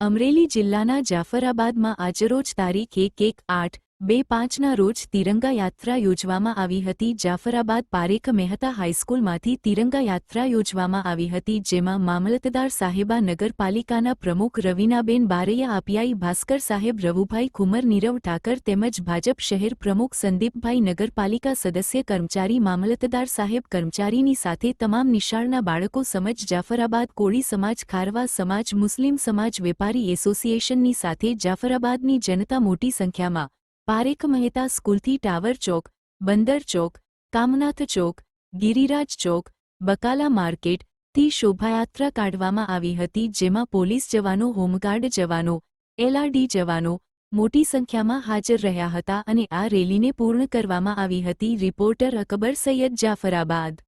અમરેલી જિલ્લાના જાફરાબાદમાં આજરોજ તારીખ એક એક આઠ બે પાંચના રોજ તિરંગા યાત્રા યોજવામાં આવી હતી. જાફરાબાદ પારેખ મહેતા હાઈસ્કૂલમાંથી તિરંગા યાત્રા યોજવામાં આવી હતી, જેમાં મામલતદાર સાહેબા નગરપાલિકાના પ્રમુખ રવિનાબેન બારૈયા આપિયાઈ ભાસ્કર સાહેબ, રવુભાઈ ખુમર નીરવ ઠાકર તેમજ ભાજપ શહેર પ્રમુખ સંદીપભાઈ નગરપાલિકા સદસ્ય, કર્મચારી મામલતદાર સાહેબ, કર્મચારીની સાથે તમામ નિશાળના બાળકો સમજ જાફરાબાદ કોળી સમાજ, ખારવા સમાજ, મુસ્લિમ સમાજ વેપારી એસોસિએશનની સાથે જાફરાબાદની જનતા મોટી સંખ્યામાં પારેખ મહેતા સ્કૂલથી ટાવર ચોક, બંદર ચોક, કામનાથ ચોક, ગિરિરાજ ચોક, બકાલા માર્કેટથી શોભાયાત્રા કાઢવામાં આવી હતી જેમાં પોલીસ જવાનો, હોમગાર્ડ જવાનો એલઆરડી જવાનો મોટી સંખ્યામાં હાજર રહ્યા હતા અને આ રેલીને પૂર્ણ કરવામાં આવી હતી, રિપોર્ટર અકબર સૈયદ જાફરાબાદ.